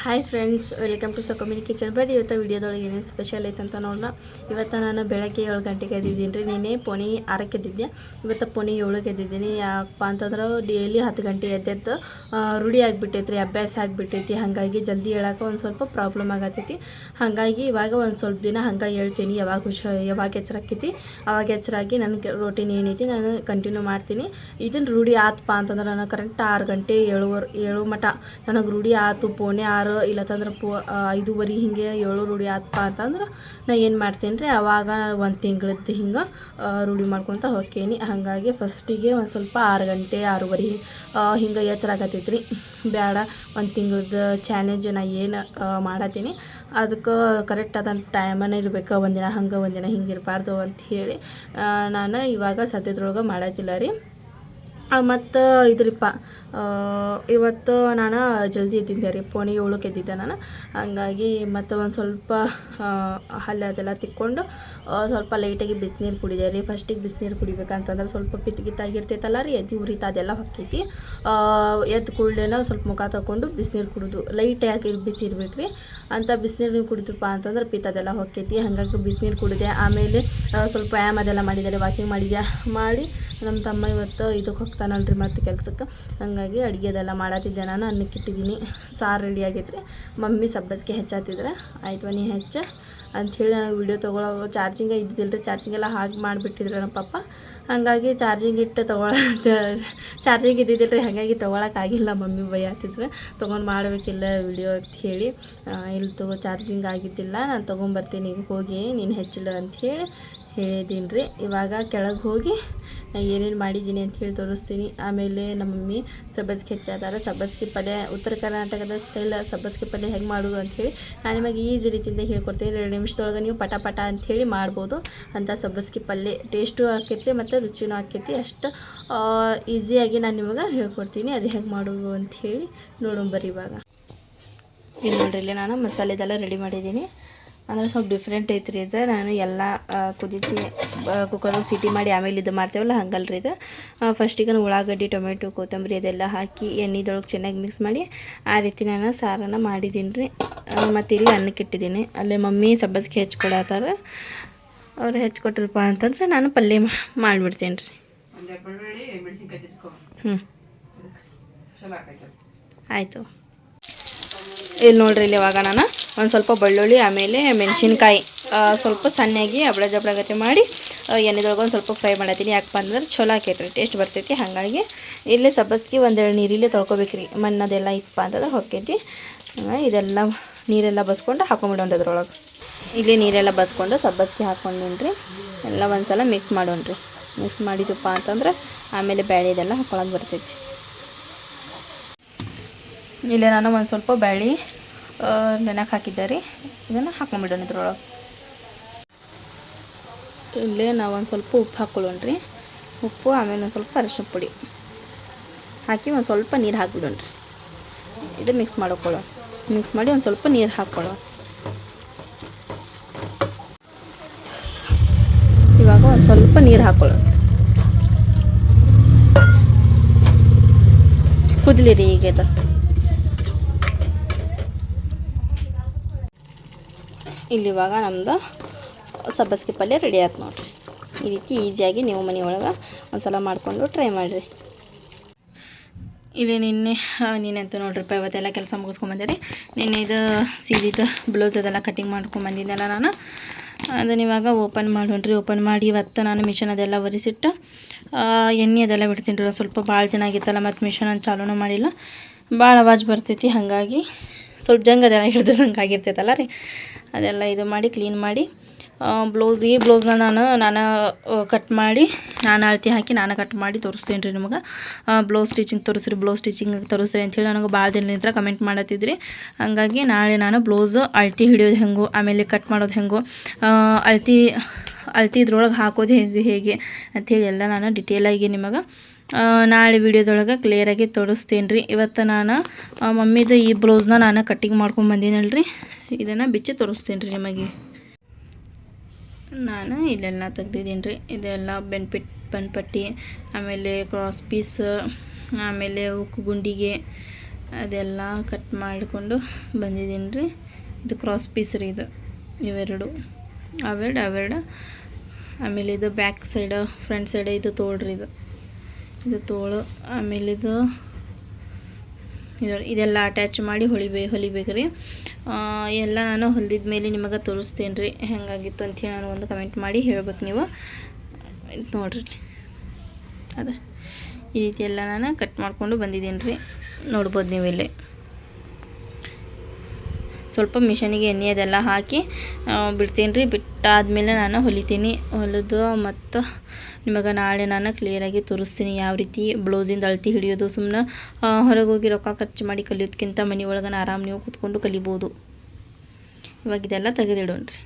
Hi friends welcome to ಸೊಕೊಮಿನಿ kitchen ಬರ್ರಿ ಇವತ್ತು ವಿಡಿಯೋದೊಳಗೆ ಏನೇನು ಸ್ಪೆಷಲ್ ಐತಂತ ನೋಡೋಣ ಇವತ್ತು ನಾನು ಬೆಳಗ್ಗೆ ಏಳು ಗಂಟೆಗೆ ಎದ್ದಿದ್ದೀನಿ ರೀ. ನಿನ್ನೆ ಪೋಣಿ ಆರಕ್ಕೆ ಎದ್ದಿದ್ದೆ ಇವತ್ತು ಪೋಣಿ ಏಳಕ್ಕೆ ಎದ್ದಿದ್ದೀನಿ. ಯಾಕಪ್ಪ ಅಂತಂದ್ರೆ ಡೈಲಿ ಹತ್ತು ಗಂಟೆ ಎದ್ದೆದ್ದು ಆ, ರೂಢಿ ಆಗಿಬಿಟ್ಟೈತಿ ಅಭ್ಯಾಸ ಆಗಿಬಿಟ್ಟೈತಿ. ಹಾಗಾಗಿ ಜಲ್ದಿ ಹೇಳೋಕೆ ಒಂದು ಸ್ವಲ್ಪ ಪ್ರಾಬ್ಲಮ್ ಆಗತ್ತೈತಿ ಹಾಗಾಗಿ ಇವಾಗ ಒಂದು ಸ್ವಲ್ಪ ದಿನ ಹಂಗೆ ಹೇಳ್ತೀನಿ. ಯಾವಾಗ ಹುಷ ಯಾವಾಗ ಎಚ್ಚರಾಕೈತಿ? ಅವಾಗ ಎಚ್ಚರಾಗಿ ನನಗೆ ರೋಟೀನ್ ಏನೈತಿ ನಾನು ಕಂಟಿನ್ಯೂ ಮಾಡ್ತೀನಿ. ಇದನ್ನು ರೂಢಿ ಆತಪ್ಪ ಅಂತಂದ್ರೆ ನಾನು ಕರೆಕ್ಟ್ ಆರು ಗಂಟೆ ಏಳುವರೆ ಏಳು ಮಟ. ನನಗೆ ರೂಢಿ ಆತು ಪೋಣೆ ಆರು ಇಲ್ಲತ್ತಂದ್ರೆ ಪೋ ಐದೂವರೆ ಹಿಂಗೆ ಏಳು ರೂಢಿ ಆತಪ್ಪ ಅಂತಂದ್ರೆ ನಾ ಏನು ಮಾಡ್ತೀನಿ ರೀ, ಅವಾಗ ಒಂದು ತಿಂಗಳದ್ದು ಹಿಂಗೆ ರೂಢಿ ಮಾಡ್ಕೊತ ಹೋಗ್ತೀನಿ ಹಾಗಾಗಿ ಫಸ್ಟಿಗೆ ಒಂದು ಸ್ವಲ್ಪ ಆರು ಗಂಟೆ, ಆರೂವರೆ ಹಿಂಗೆ ಎಚ್ಚರಾಗತ್ತೈತಿ ರೀ ಬೇಡ ಒಂದು ತಿಂಗಳದ್ದು ಚಾಲೆಂಜ್ ನಾ ಏನು ಮಾಡತ್ತೀನಿ ಅದಕ್ಕೆ ಕರೆಕ್ಟ್ ಅದಂತ ಟೈಮನೇ ಇರ್ಬೇಕು, ಒಂದಿನ ಹಂಗೆ, ಒಂದಿನ ಹಿಂಗೆ ಇರಬಾರ್ದು ಅಂತ ಹೇಳಿ ನಾನು ಇವಾಗ ಸದ್ಯದ್ರೊಳಗೆ ಮಾಡತ್ತಿಲ್ಲ ರೀ. ಮತ್ತು ಇದ್ರಿಪ್ಪ ಇವತ್ತು ನಾನು ಜಲ್ದಿ ಎದ್ದಿದ್ದೆ ರೀ, ಪೋಣಿ ಏಳಕ್ಕೆ ಎದ್ದಿದ್ದೆ ನಾನು. ಹಂಗಾಗಿ ಮತ್ತು ಒಂದು ಸ್ವಲ್ಪ ಹಲ್ಲೆ ಅದೆಲ್ಲ ತಿಕ್ಕೊಂಡು ಸ್ವಲ್ಪ ಲೈಟಾಗಿ ಬಿಸಿನೀರು ಕುಡಿದೆ ರೀ. ಫಸ್ಟಿಗೆ ಬಿಸಿನೀರು ಕುಡಿಬೇಕಂತಂದ್ರೆ ಸ್ವಲ್ಪ ಪಿತ್ಗಿತ್ತಾಗಿರ್ತೈತಲ್ಲ ರೀ, ಎದ್ದು ಉರಿತ ಅದೆಲ್ಲ ಹೊಕ್ಕೈತಿ. ಎದ್ದು ಕೂಡಲೇನ ಸ್ವಲ್ಪ ಮುಖ ತಗೊಂಡು ಬಿಸಿನೀರು ಕುಡಿದು. ಲೈಟ್ ಯಾಕೆ ಬಿಸಿ ಇರ್ಬೇಕು ರೀ. ಅಂತ ಬಿಸಿನೀರು ಕುಡಿದ್ರಪ್ಪ ಅಂತಂದ್ರೆ ಪಿತ್ ಅದೆಲ್ಲ ಹೊಕ್ಕೈತಿ. ಹಾಗಾಗಿ ಬಿಸಿನೀರು ಕುಡಿದೆ. ಆಮೇಲೆ ಸ್ವಲ್ಪ ವ್ಯಾಯಾಮ ಅದೆಲ್ಲ ಮಾಡಿದ್ದಾರೆ ವಾಕಿಂಗ್ ಮಾಡಿದ್ಯಾ? ಮಾಡಿ ನಮ್ಮ ತಮ್ಮ ಇವತ್ತು ಇದಕ್ಕೆ ಹೋಗ್ತಾನಲ್ರಿ ಮತ್ತು ಕೆಲ್ಸಕ್ಕೆ. ಹಾಗಾಗಿ ಅಡುಗೆ ಅದೆಲ್ಲ ಮಾಡತ್ತಿದ್ದೆ ನಾನು, ಅನ್ನಕ್ಕೆ ಇಟ್ಟಿದ್ದೀನಿ. ಸಾರು ರೆಡಿ ಆಗೈತ್ರಿ. ಮಮ್ಮಿ ಸಬ್ಬಸ್ಗೆ ಹೆಚ್ಚಾತಿದ್ರೆ. ಆಯ್ತು ನೀ ಹೆಚ್ಚ. ಅಂಥೇಳಿ ನಾನು ವಿಡಿಯೋ ತೊಗೊಳೋ ಚಾರ್ಜಿಂಗ ಇದ್ದಿದ್ದಿಲ್ಲ ರೀ ಚಾರ್ಜಿಂಗೆಲ್ಲ ಹಾಗೆ ಮಾಡಿಬಿಟ್ಟಿದ್ರೆ ನಮ್ಮ ಪಪ್ಪ. ಹಾಗಾಗಿ ಚಾರ್ಜಿಂಗ್ ಇಟ್ಟು ತೊಗೊಳ ಚಾರ್ಜಿಂಗ್ ಇದ್ದಿದ್ದಿಲ್ಲ ರೀ ಹಾಗಾಗಿ ತೊಗೊಳಕ್ಕಾಗಿಲ್ಲ ಮಮ್ಮಿ ಭಯ ಆಗ್ತಿದ್ರೆ ತೊಗೊಂಡು ಮಾಡಬೇಕಿಲ್ಲ ವಿಡಿಯೋ ಅಂತ ಹೇಳಿ ಇಲ್ಲಿ ತಗೋ ಚಾರ್ಜಿಂಗ್ ಆಗಿದ್ದಿಲ್ಲ. ನಾನು ತೊಗೊಂಬರ್ತೀನಿ ಈಗ ಹೋಗಿ, ನೀನು ಹೆಚ್ಚಿಲ್ಲ ಅಂತ ಹೇಳಿ ಹೇಳಿದ್ದೀನಿ ರೀ. ಇವಾಗ ಕೆಳಗೆ ಹೋಗಿ ಏನೇನು ಮಾಡಿದ್ದೀನಿ ಅಂತ ಹೇಳಿ ತೋರಿಸ್ತೀನಿ. ಆಮೇಲೆ ನಮ್ಮ ಮಮ್ಮಿ ಸಬ್ಬಸ್ಗೆ ಹೆಚ್ಚಾದಾರ. ಸಬ್ಬಸ್ಗೆ ಪಲ್ಯ, ಉತ್ತರ ಕರ್ನಾಟಕದ ಸ್ಟೈಲ್ ಸಬ್ಬಸ್ಗೆ ಪಲ್ಯ ಹೆಂಗೆ ಮಾಡೋದು ಅಂಥೇಳಿ ನಾನು ನಿಮಗೆ ಈಸಿ ರೀತಿಯಿಂದ ಹೇಳ್ಕೊಡ್ತೀನಿ. ಎರಡು ನಿಮಿಷದೊಳಗೆ ನೀವು ಪಟ ಪಟ ಅಂಥೇಳಿ ಮಾಡ್ಬೋದು. ಅಂತ ಸಬ್ಬಸ್ಗೆ ಪಲ್ಯ ಟೇಸ್ಟು ಆಕೈತಿ ಮತ್ತು ರುಚಿನೂ ಆಕೈತಿ ಅಷ್ಟು ಈಸಿಯಾಗಿ ನಾನು ನಿಮಗೆ ಹೇಳ್ಕೊಡ್ತೀನಿ. ಅದು ಹೆಂಗೆ ಮಾಡೋದು ಅಂಥೇಳಿ ನೋಡೋಣ ಬರ್ರಿ ಇವಾಗ. ಇಲ್ಲಿ ನೋಡ್ರಿ, ಇಲ್ಲಿ ನಾನು ಮಸಾಲೆದೆಲ್ಲ ರೆಡಿ ಮಾಡಿದ್ದೀನಿ. ಅಂದ್ರೆ ಸ್ವಲ್ಪ ಡಿಫ್ರೆಂಟ್ ಐತ್ರಿ ಇದು. ನಾನು ಎಲ್ಲ ಕುದಿಸಿ ಕುಕ್ಕರ್ಗೆ ಸಿಟಿ ಮಾಡಿ ಆಮೇಲೆ ಇದು ಮಾಡ್ತೇವಲ್ಲ ಹಂಗಲ್ರಿ ಇದು. ಫಸ್ಟಿಗೆ ನಾನು ಉಳ್ಳಾಗಡ್ಡಿ ಟೊಮೆಟೊ ಕೊತ್ತಂಬರಿ ಅದೆಲ್ಲ ಹಾಕಿ ಎಣ್ಣೆದೊಳಗೆ ಚೆನ್ನಾಗಿ ಮಿಕ್ಸ್ ಮಾಡಿ ಆ ರೀತಿ ನಾನು ಸಾರನ್ನು ಮಾಡಿದ್ದೀನಿ ರೀ ಮತ್ತು ಇಲ್ಲಿ ಅನ್ನಕ್ಕೆ ಇಟ್ಟಿದ್ದೀನಿ. ಅಲ್ಲೇ ಮಮ್ಮಿ ಸಬ್ಬಸ್ಗೆ ಹೆಚ್ಕೊಡತ್ತಾರ ಅವ್ರು ಹೆಚ್ಕೊಟ್ರಪ್ಪ ಅಂತಂದ್ರೆ ನಾನು ಪಲ್ಯ ಮಾಡಿಬಿಡ್ತೀನಿ ರೀ ಹ್ಞೂ ಆಯಿತು. ಇಲ್ಲಿ ನೋಡ್ರಿ ಇಲ್ಲಿ ಯಾವಾಗ ನಾನು. ಒಂದು ಸ್ವಲ್ಪ ಬೆಳ್ಳುಳ್ಳಿ, ಆಮೇಲೆ ಮೆಣಸಿನ್ಕಾಯಿ ಸ್ವಲ್ಪ ಸಣ್ಣಾಗಿ ಅಬ್ಳ ಜಬ್ಳಗತೆ ಮಾಡಿ ಎಣ್ಣೆದೊಳಗೆ ಒಂದು ಸ್ವಲ್ಪ ಫ್ರೈ ಮಾಡತ್ತೀನಿ ಯಾಕಪ್ಪ ಅಂದ್ರೆ ಚಲೋ ಆಕೈತ್ರಿ ಟೇಸ್ಟ್ ಬರ್ತೈತಿ. ಹಾಗಾಗಿ ಇಲ್ಲೇ ಸಬ್ಬಸ್ಗೆ ಒಂದೆರಡು ನೀರಿಲ್ಲೇ ತೊಳ್ಕೊಬೇಕ್ರಿ. ಮಣ್ಣದೆಲ್ಲ ಇತ್ತಪ್ಪ ಅಂತಂದ್ರೆ ಹೊಕ್ಕೈತಿ. ಇದೆಲ್ಲ ನೀರೆಲ್ಲ ಬಸ್ಕೊಂಡು ಹಾಕೊಂಬಿಡೋಣ ಅದ್ರೊಳಗೆ. ಇಲ್ಲಿ ನೀರೆಲ್ಲ ಬಸ್ಕೊಂಡು ಸಬ್ಬಸ್ಗೆ ಹಾಕ್ಕೊಂಡಿನ್ರಿ ಎಲ್ಲ ಒಂದು ಸಲ ಮಿಕ್ಸ್ ಮಾಡೋಣ್ರಿ. ಮಿಕ್ಸ್ ಮಾಡಿದಪ್ಪ ಅಂತಂದ್ರೆ ಆಮೇಲೆ ಬ್ಯಾಳಿ ಇದೆಲ್ಲ ಹಾಕೊಳಕ್ಕೆ ಬರ್ತೈತಿ. ಇಲ್ಲೇ ನಾನು ಒಂದು ಸ್ವಲ್ಪ ಬೇಳೆ ನೆನಕ್ಕೆ ಹಾಕಿದ್ದೆ ರೀ. ಇದನ್ನು ಹಾಕೊಂಬಿಡೋಣ ಇದ್ರೊಳಗೆ. ಇಲ್ಲೇ ನಾವು ಒಂದು ಸ್ವಲ್ಪ ಉಪ್ಪು ಹಾಕ್ಕೊಳ್ಳೋಣ್ರಿ ಉಪ್ಪು, ಆಮೇಲೆ ಒಂದು ಸ್ವಲ್ಪ ಅರಿಶಿನ ಪುಡಿ. ಹಾಕಿ ಒಂದು ಸ್ವಲ್ಪ ನೀರು ಹಾಕ್ಬಿಡೋಣ್ರಿ ಇದು ಮಿಕ್ಸ್ ಮಾಡ್ಕೊಳ್ಳೋಣ. ಮಿಕ್ಸ್ ಮಾಡಿ ಒಂದು ಸ್ವಲ್ಪ ನೀರು ಹಾಕ್ಕೊಳ್ಳೋ ಇವಾಗ ಒಂದು ಸ್ವಲ್ಪ ನೀರು ಹಾಕ್ಕೊಳ್ಳೋಣ ಕುದಲಿರಿ ರೀ ಈಗ ಇದು. ಇಲ್ಲಿ ಇವಾಗ ನಮ್ದು ಸಬ್ಬಸ್ಗೆ ಪಲ್ಯ ರೆಡಿ ಆಯ್ತು ನೋಡಿರಿ. ಈ ರೀತಿ ಈಸಿಯಾಗಿ ನೀವು ಮನೆಯೊಳಗೆ ಒಂದು ಸಲ ಮಾಡಿಕೊಂಡು ಟ್ರೈ ಮಾಡಿರಿ. ಇಲ್ಲಿ ನಿನ್ನೆ ನೀನಂತ ನೋಡ್ರಿಪ್ಪ ಇವತ್ತೆಲ್ಲ ಕೆಲಸ ಮುಗಿಸ್ಕೊಂಬಂದಿರಿ ನಿನ್ನೆ ಇದು ಸೀದಿದ್ದು ಬ್ಲೌಸ್ ಅದೆಲ್ಲ ಕಟಿಂಗ್ ಮಾಡ್ಕೊಂಬಂದಿದ್ದೆಲ್ಲ ನಾನು. ಅದನ್ನು ಇವಾಗ ಓಪನ್ ಮಾಡೋಣ್ರಿ ಓಪನ್ ಮಾಡಿ ಇವತ್ತು ನಾನು ಮಿಷನ್ ಅದೆಲ್ಲ ಒರೆಸಿಟ್ಟು ಎಣ್ಣೆ ಅದೆಲ್ಲ ಬಿಡ್ತೀನಿ ರೀ ಸ್ವಲ್ಪ ಭಾಳ ಜನ ಆಗಿತ್ತಲ್ಲ, ಮತ್ತು ಮಿಷನ್ ಚಾಲೂನು ಮಾಡಿಲ್ಲ. ಭಾಳ ಅವಾಜ್ ಬರ್ತೈತಿ, ಹಾಗಾಗಿ ಸ್ವಲ್ಪ ಜಂಗ್ ಅದೆಲ್ಲ ಹಿಡ್ದಂಗೆ ಆಗಿರ್ತೈತಲ್ಲ ರೀ. ಅದೆಲ್ಲ ಇದು ಮಾಡಿ ಕ್ಲೀನ್ ಮಾಡಿ ಬ್ಲೌಸ್ ಈ ಬ್ಲೌಸ್ನ ನಾನು ನಾನು ಕಟ್ ಮಾಡಿ, ನಾನು ಅಳತಿ ಹಾಕಿ ನಾನು ಕಟ್ ಮಾಡಿ ತೋರಿಸ್ತೀನಿ ರೀ ನಿಮಗೆ. ಬ್ಲೌಸ್ ಸ್ಟಿಚಿಂಗ್ ತೋರಿಸ್ರಿ ಬ್ಲೌಸ್ ಸ್ಟಿಚಿಂಗ್ ತೋರಿಸ್ರಿ ಅಂಥೇಳಿ ನನಗೆ ಭಾಳ ದಿನದಿಂದ ಕಮೆಂಟ್ ಮಾಡತ್ತಿದ್ರಿ. ಹಾಗಾಗಿ ನಾಳೆ ನಾನು ಬ್ಲೌಸ್ ಅಳತಿ ಹಿಡಿಯೋದು ಹೆಂಗೋ, ಆಮೇಲೆ ಕಟ್ ಮಾಡೋದು ಹೆಂಗೋ ಅಳತಿ ಅಳತಿ ಇದ್ರೊಳಗೆ ಹಾಕೋದು ಹೇಗೆ ಹೇಗೆ ಅಂಥೇಳಿ ಎಲ್ಲ ನಾನು ಡಿಟೇಲಾಗಿ ನಿಮಗೆ ನಾಳೆ ವಿಡಿಯೋದೊಳಗೆ ಕ್ಲಿಯರಾಗಿ ತೋರಿಸ್ತೇನೆ ರೀ. ಇವತ್ತು ನಾನು ಮಮ್ಮಿದು ಈ ಬ್ಲೌಸ್ನ ನಾನು ಕಟ್ಟಿಂಗ್ ಮಾಡ್ಕೊಂಡು ಬಂದೀನಲ್ರಿ. ಇದನ್ನು ಬಿಚ್ಚಿ ತೋರಿಸ್ತೀನಿ ರೀ ನಿಮಗೆ. ನಾನು ಇಲ್ಲೆಲ್ಲ ತೆಗ್ದಿದ್ದೀನಿ ರೀ. ಇದೆಲ್ಲ ಬೆನ್ಪಿಟ್, ಬೆನ್ಪಟ್ಟಿ, ಆಮೇಲೆ ಕ್ರಾಸ್ ಪೀಸ್ ಆಮೇಲೆ ಉಕ್ಕು ಗುಂಡಿಗೆ ಅದೆಲ್ಲ ಕಟ್ ಮಾಡಿಕೊಂಡು ಬಂದಿದ್ದೀನಿ ರೀ. ಇದು ಕ್ರಾಸ್ ಪೀಸ್ ರೀ ಇದು. ಇವೆರಡು. ಅವೆರಡು ಅವೆರಡು. ಆಮೇಲೆ ಇದು ಬ್ಯಾಕ್ ಸೈಡ್ ಫ್ರಂಟ್ ಸೈಡ್ ಇದು ತೋಳ್ರಿ ಇದು. ಇದು ತೋಳು. ಆಮೇಲೆ ಇದು ಇದು- ಇದೆಲ್ಲ ಅಟ್ಯಾಚ್ ಮಾಡಿ ಹೊಲಿಬೇ ಹೊಲಿಬೇಕು ರೀ ಎಲ್ಲ ನಾನು ಹೊಲಿದ ಮೇಲೆ ನಿಮಗೆ ತೋರಿಸ್ತೇನೆ ರೀ ಹೆಂಗಾಗಿತ್ತು ಅಂಥೇಳಿ ನಾನು ಒಂದು ಕಮೆಂಟ್ ಮಾಡಿ ಹೇಳ್ಬೇಕು ನೀವು. ಇದು ನೋಡ್ರಿ. ಅದ. ಈ ರೀತಿ ಎಲ್ಲ ನಾನು ಕಟ್ ಮಾಡಿಕೊಂಡು ಬಂದಿದ್ದೀನಿ ರೀ ನೋಡ್ಬೋದು ನೀವು ಇಲ್ಲಿ. ಸ್ವಲ್ಪ ಮಿಷನಿಗೆ ಎಣ್ಣೆ ಅದೆಲ್ಲ ಹಾಕಿ ಬಿಡ್ತೀನಿ ರೀ ಬಿಟ್ಟಾದ್ಮೇಲೆ ನಾನು ಹೊಲಿತೀನಿ. ಹೊಲಿದು ಮತ್ತು ನಿಮಗೆ ನಾಳೆ ನಾನು ಕ್ಲಿಯರಾಗಿ ತೋರಿಸ್ತೀನಿ ಯಾವ ರೀತಿ ಬ್ಲೌಸಿಂದ ಅಳ್ತಿ ಹಿಡಿಯೋದು ಸುಮ್ಮನೆ ಹೊರಗೆ ಹೋಗಿ ರೊಕ್ಕ ಖರ್ಚು ಮಾಡಿ ಕಲಿಯೋದಕ್ಕಿಂತ ಮನೆ ಒಳಗನ ಆರಾಮ್ ನೀವು ಕೂತ್ಕೊಂಡು ಕಲಿಬೋದು. ಇವಾಗ ಇದೆಲ್ಲ ತೆಗೆದಿಡೋಣ ರೀ